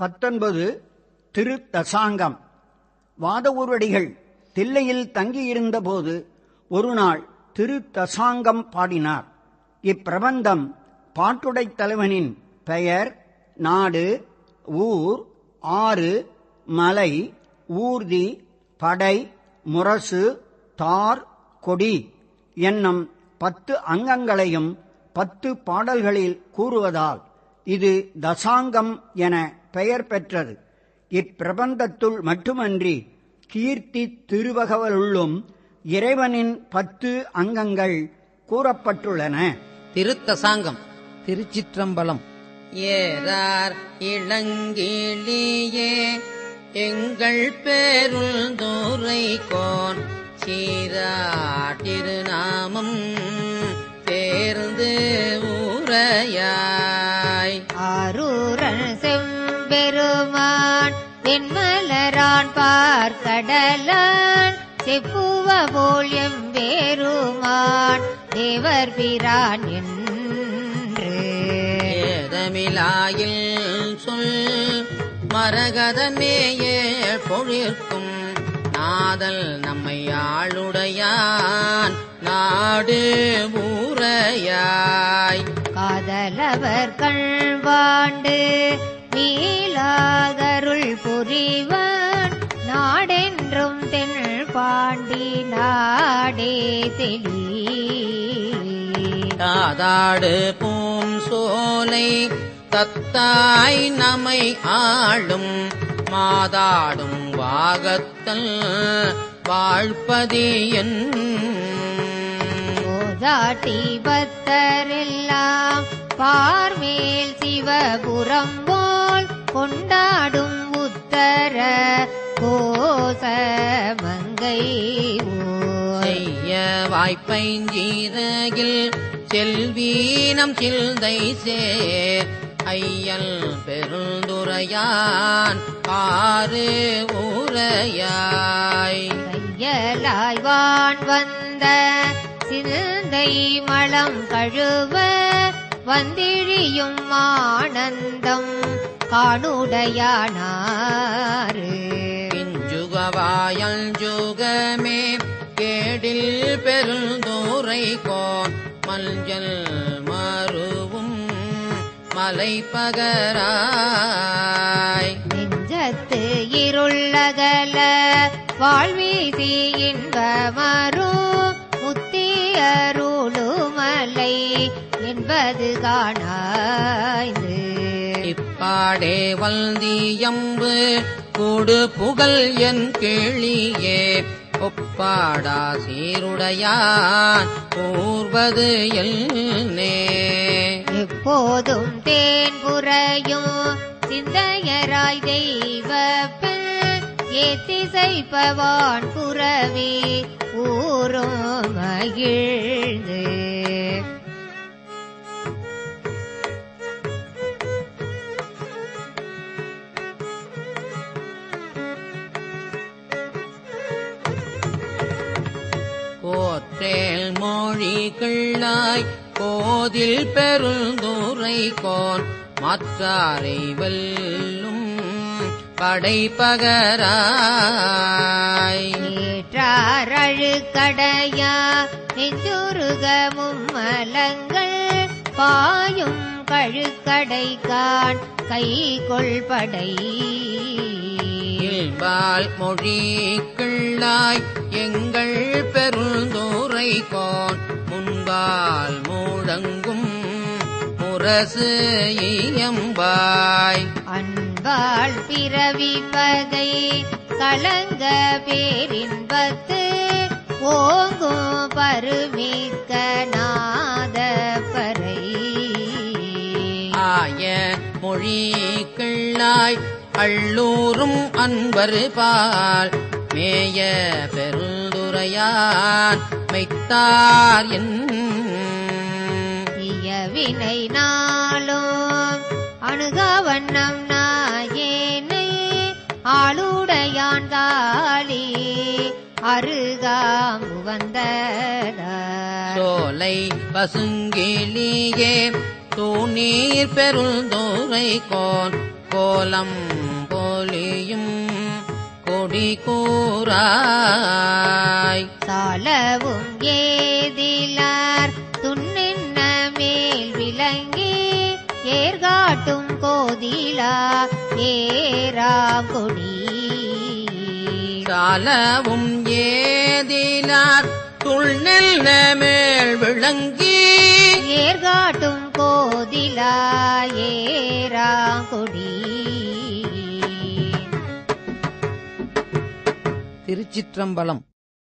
பத்தொன்பது திருத்தசாங்கம். வாதவூரடிகள் தில்லையில் தங்கியிருந்தபோது ஒருநாள் திருத்தசாங்கம் பாடினார். இப்பிரபந்தம் பாட்டுடைத் தலைவனின் பெயர் நாடு ஊர் ஆறு மலை ஊர்தி படை முரசு தார் கொடி என்னும் பத்து அங்கங்களையும் பத்து பாடல்களில் கூறுவதால் இது தசாங்கம் என பெயர் பெற்றது. இப்பிரபந்தத்துள் மட்டுமன்றி கீர்த்தி திருவகவலுள்ளும் இறைவனின் பத்து அங்கங்கள் கூறப்பட்டுள்ளன. திருத்தசாங்கம். திருச்சிற்றம்பலம். ஏறார் இளங்கிளியே எங்கள் பேருந்துரை கோன் சீராட்டிருநாமம் தேர்ந்து ஊரையாய் வெண்மலரான் பார்க்கடலான் செப்புவ போல் எம்பெருமான் தேவர் பிரான் என்று. ஏதமிலாயில் சொல் மரகதமேய பொழிற்கும் நாதல் நம்மை ஆளுடையான் நாடு ஊரையாய். காதலவர் கண்பாண்டு மீளாதருள் புரிவான் நாடென்றும் தென் பாண்டி நாடே தெளி. தாதாடு பூம் சோலை தத்தாய் நமை ஆளும் மாதாடும் வாகத்தல் வாழ்பதியன். கோதாட்டி பத்தரெல்லாம் பார்மேல் சிவபுரம் செய்ய வாய்ப்பைஞ்சீரகில் செல்வீனம் சில்தை சேர் ஐயல் பெருந்துரையான் ஆறு ஊரையாய். கையலாய்வான் வந்த சிந்தை மலம் கழுவ வந்திழியும் ஆனந்தம் காணுடையானாறு. பிஞ்சுகவாயல் ஜுகமே கேடில் பெருந்தூரை கோன் மஞ்சள் மருவும் மலைப்பகராய் நெஞ்சத்து இருளகல வாழ்வீசி இன்பமரும் முத்தியருளுமலை என்பது காணாய்ந்து. இப்பாடே வல்தியம்பு கூடு புகழ் என் கேளியே. ஒப்பாடா சீருடையான் கூர்வது எல்னே எப்போதும் தேன் புறையும் சிந்தையராய் தெய்வ ஏத்திசைப்பவான் புறவி ஊரும் மகிழ். மொழிகளாய் கோதில் பெருந்துரை கோன் மற்றாரை வெல்லும் படைப்பகராய். அழுக்கடையா நெஞ்சுருகமும் மலங்கள் பாயும் கழுக்கடைக்கான் கை கொள்படை இல்பால் மொழிகளாய் எங்கள் பெருந்துரை கோன் முன்பால் முழங்கும் முரசு இயம்பாய். அன்பாள் பிறவி பகை கலங்க பேரின்பத்து ஓங்கும் பருமிக்க நாத பறை. ஆய மொழிகளாய் அள்ளூரும் அன்பர் பால். மேய பெருந்துரையான் மைத்தார் என் தீயவினை நாளும் அணுக வண்ணம் நாயேனை ஆளுடையான் தாளி அருகாங்கு வந்ததார் சோலை பசுங்கிளியே தூணீர் பெருந்தோரை கோன் கோலம் போலியும் கொடி கூறா. ஏராங்கொடி சாலவும் ஏதினார் துள்நெல்ல மேல் விளங்கி. ஏர்காட்டும் கோதிலா ஏராங்கொடி திருச்சிற்றம்பலம்.